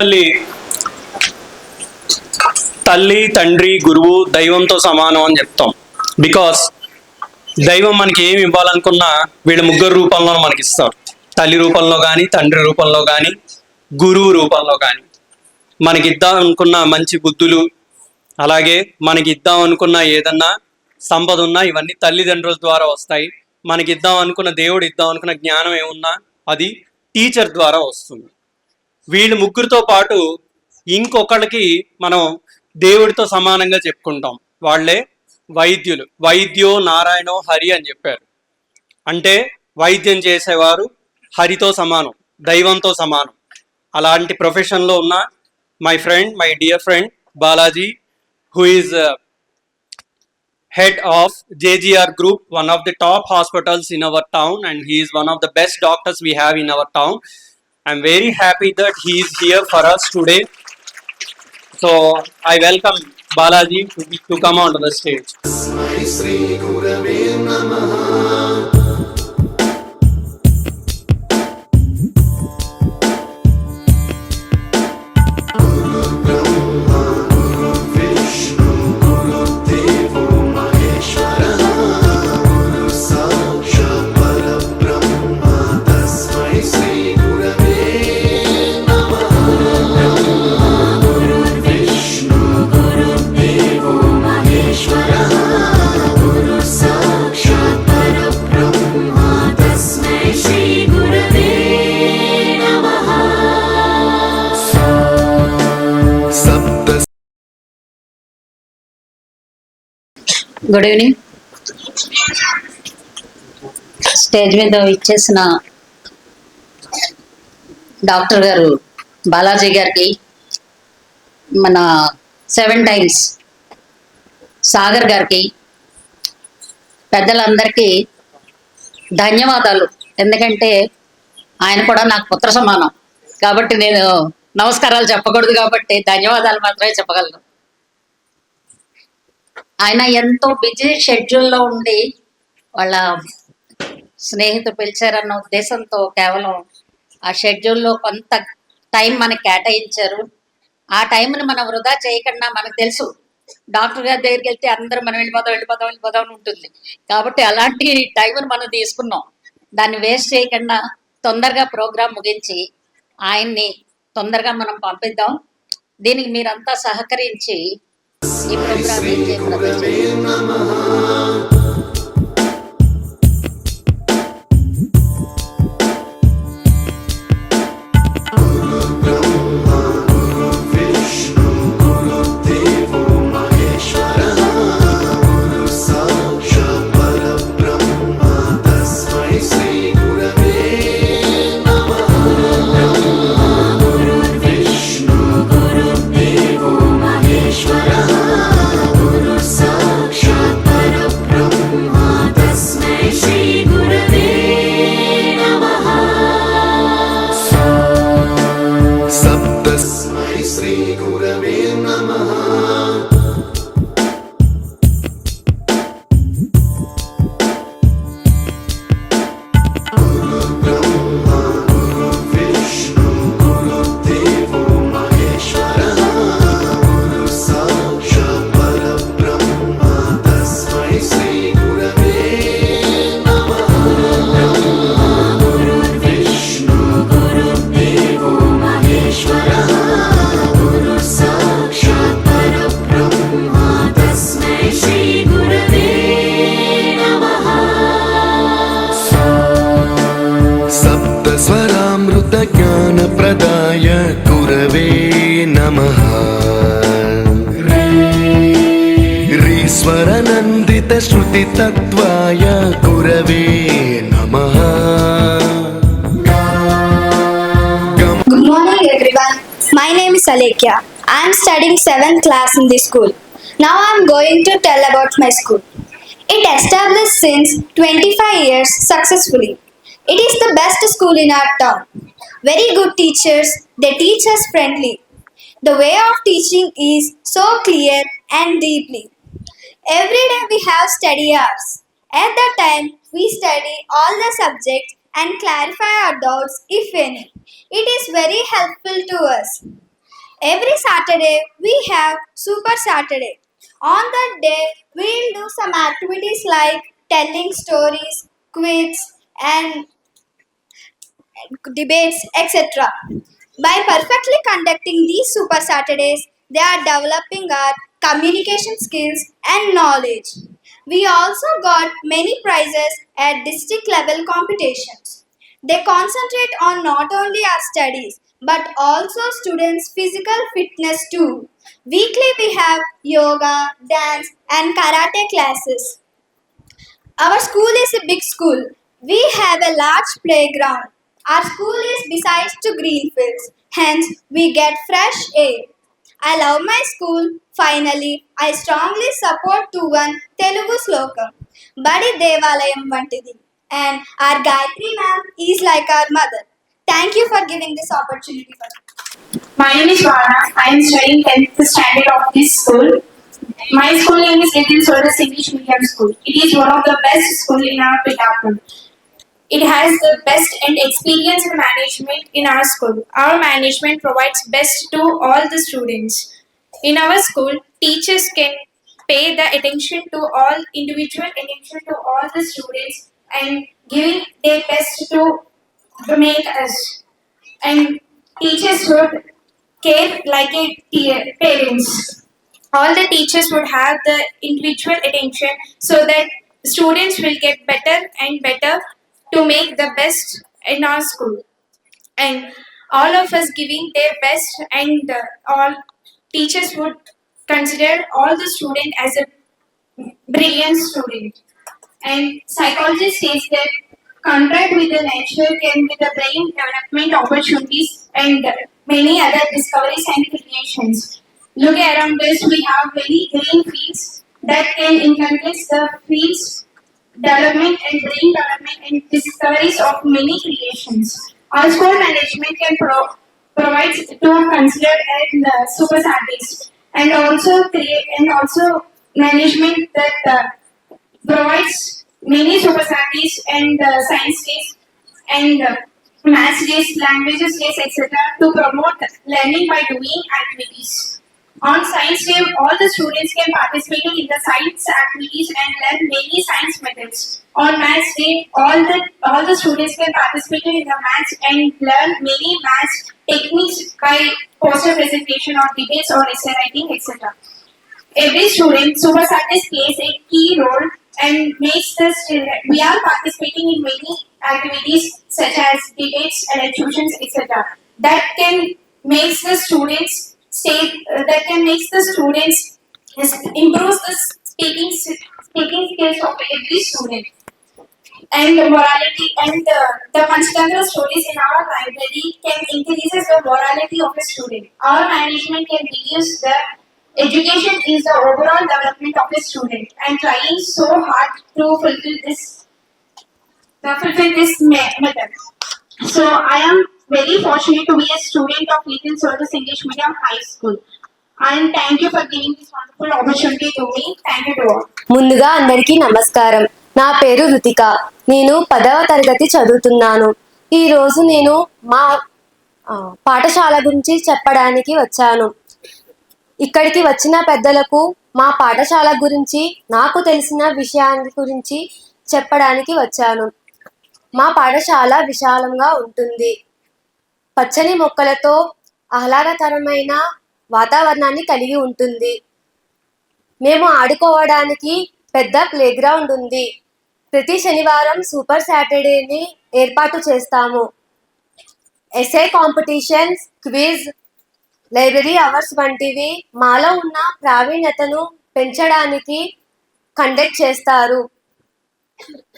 తల్లి తల్లి తండ్రి గురువు దైవంతో సమానం అని చెప్తాం. బికాస్ దైవం మనకి ఏమి ఇవ్వాలనుకున్నా వీళ్ళ ముగ్గురు రూపంలో మనకి ఇస్తారు. తల్లి రూపంలో కానీ తండ్రి రూపంలో కానీ గురువు రూపంలో కానీ. మనకి ఇద్దాం అనుకున్న మంచి బుద్ధులు అలాగే మనకి ఇద్దాం అనుకున్న ఏదన్నా సంపద ఉన్నా ఇవన్నీ తల్లిదండ్రుల ద్వారా వస్తాయి. మనకి ఇద్దాం అనుకున్న దేవుడు ఇద్దాం అనుకున్న జ్ఞానం ఏమున్నా అది టీచర్ ద్వారా వస్తుంది. వీళ్ళు ముగ్గురితో పాటు ఇంకొకళ్ళకి మనం దేవుడితో సమానంగా చెప్పుకుంటాం. వాళ్ళే వైద్యులు. వైద్యో నారాయణో హరి అని చెప్పారు. అంటే వైద్యం చేసేవారు హరితో సమానం దైవంతో సమానం. అలాంటి ప్రొఫెషన్లో ఉన్న my friend my dear friend Balaji who is head of JGR Group, one of the top hospitals in our town, and he is one of the best doctors we have in our town. I'm very happy that he is here for us today. So I welcome Balaji to, to come onto the stage. Good evening stage మీద ఇచ్చేసిన doctor గారు బాలాజీ గారికి మన seven times Sagar గారికి పెద్దలందరికీ ధన్యవాదాలు. ఎందుకంటే ఆయన కూడా నాకు పుత్ర సమానం. కాబట్టి నేను నమస్కారాలు చెప్పకూడదు కాబట్టి ధన్యవాదాలు మాత్రమే చెప్పగలను. ఆయన ఎంతో బిజీ షెడ్యూల్లో ఉండి వాళ్ళ స్నేహితులు పిలిచారన్న ఉద్దేశంతో కేవలం ఆ షెడ్యూల్లో కొంత టైం మనకి కేటాయించారు. ఆ టైంని మనం వృధా చేయకుండా మనకు తెలుసు. డాక్టర్ గారి దగ్గరికి వెళ్తే అందరూ మనం వెళ్ళిపోదాం వెళ్ళిపోదాం వెళ్ళిపోదాం అని ఉంటుంది. కాబట్టి అలాంటి టైంని మనం తీసుకున్నాం. దాన్ని వేస్ట్ చేయకుండా తొందరగా ప్రోగ్రాం ముగించి ఆయన్ని తొందరగా మనం పంపిద్దాం. దీనికి మీరంతా సహకరించి y गुरवे नमः रीश्वरनन्दितश्रुतितत्त्वाय गुरवे नमः Good morning, everyone. My name is Alekia. I am studying 7th class in this school. Now I am going to tell about my school. It established since 25 years successfully. It is the best school in our town. Very good teachers, they teach us friendly. The way of teaching is so clear and deeply. Every day we have study hours. At that time, we study all the subjects and clarify our doubts if any. It is very helpful to us. Every Saturday we have Super Saturday. On that day, we'll do some activities like telling stories, quiz, and debates, etc. By perfectly conducting these Super Saturdays, they are developing our communication skills and knowledge. We also got many prizes at district level competitions. They concentrate on not only our studies but also students' physical fitness too. Weekly, we have yoga, dance, and karate classes. Our school is a big school. We have a large playground. Our school is besides to green fields. Hence, we get fresh air. I love my school. Finally, I strongly support to one Telugu slokam. Badi Devalayam Vantidi. And our Gayatri ma'am is like our mother. Thank you for giving this opportunity for me. My name is Vana. I am studying 10th standard of this school. My school name is Little Soldiers English Medium School. It is one of the best school in our Pitapur. It has the best and experienced management in our school. Our management provides best to all the students. In our school, teachers can pay the attention to all individual attention to all the students and giving their best to make us. And teachers would care like a parents. All the teachers would have the individual attention so that students will get better and better to make the best in our school. And all of us giving their best, and uh, all teachers would consider all the student as a brilliant student. And psychology says that contact with the nature can be the brain development opportunities and many other discoveries and creations. Look around us, we have many green fields that can encompass the fields development and brain development and discoveries of many creations. Our school management can pro- provide to consider and uh, super scientists and also create and also management that uh, provides many super scientists and uh, science days and uh, maths days, languages days, etc. to promote learning by doing activities. On Science Day, all the students can participate in the science activities and learn many science methods. On Maths Day, all the all the students can participate in the maths and learn many maths techniques by poster presentation or debates or essay writing, etc. Every student, super scientist plays a key role and makes the. We are participating in many activities such as debates, elections, etc. That can makes the students Uh, that can makes the students improves the speaking speaking skills of every student and the morality and the Panchatantra stories in our library can increases the morality of a student. Our management can reduce the education is the overall development of a student and trying so hard to fulfill this to fulfill this me- method. So I am very fortunate to be a student of Little Soldiers English Medium High School. And thank you for giving this wonderful opportunity to me. Thank you to all. ముందుగా అందరికీ నమస్కారం నా పేరు రుతిక నేను పదవ తరగతి చదువుతున్నాను ఈ రోజు నేను మా పాఠశాల గురించి చెప్పడానికి వచ్చాను ఇక్కడికి వచ్చిన పెద్దలకు మా పాఠశాల గురించి నాకు తెలిసిన విషయాన్ని గురించి చెప్పడానికి వచ్చాను మా పాఠశాల విశాలంగా ఉంటుంది పచ్చని మొక్కలతో ఆహ్లాదకరమైన వాతావరణాన్ని కలిగి ఉంటుంది. మేము ఆడుకోవడానికి పెద్ద ప్లే గ్రౌండ్ ఉంది. ప్రతి శనివారం సూపర్ సాటర్డేని ఏర్పాటు చేస్తాము. SA competitions quiz library hours వంటివి మాలో ఉన్న ప్రావీణ్యతను పెంచడానికి కండక్ట్ చేస్తారు.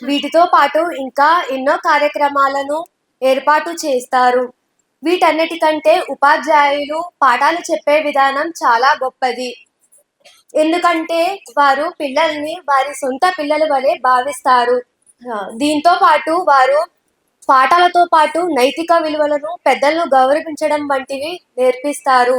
వీటితో పాటు ఇంకా ఎన్నో కార్యక్రమాలను ఏర్పాటు చేస్తారు. వీటన్నిటికంటే ఉపాధ్యాయులు పాఠాలు చెప్పే విధానం చాలా గొప్పది. ఎందుకంటే వారు పిల్లల్ని వారి సొంత పిల్లల వలె భావిస్తారు. దీంతో పాటు వారు పాఠాలతో పాటు నైతిక విలువలను పెద్దలను గౌరవించడం వంటివి నేర్పిస్తారు.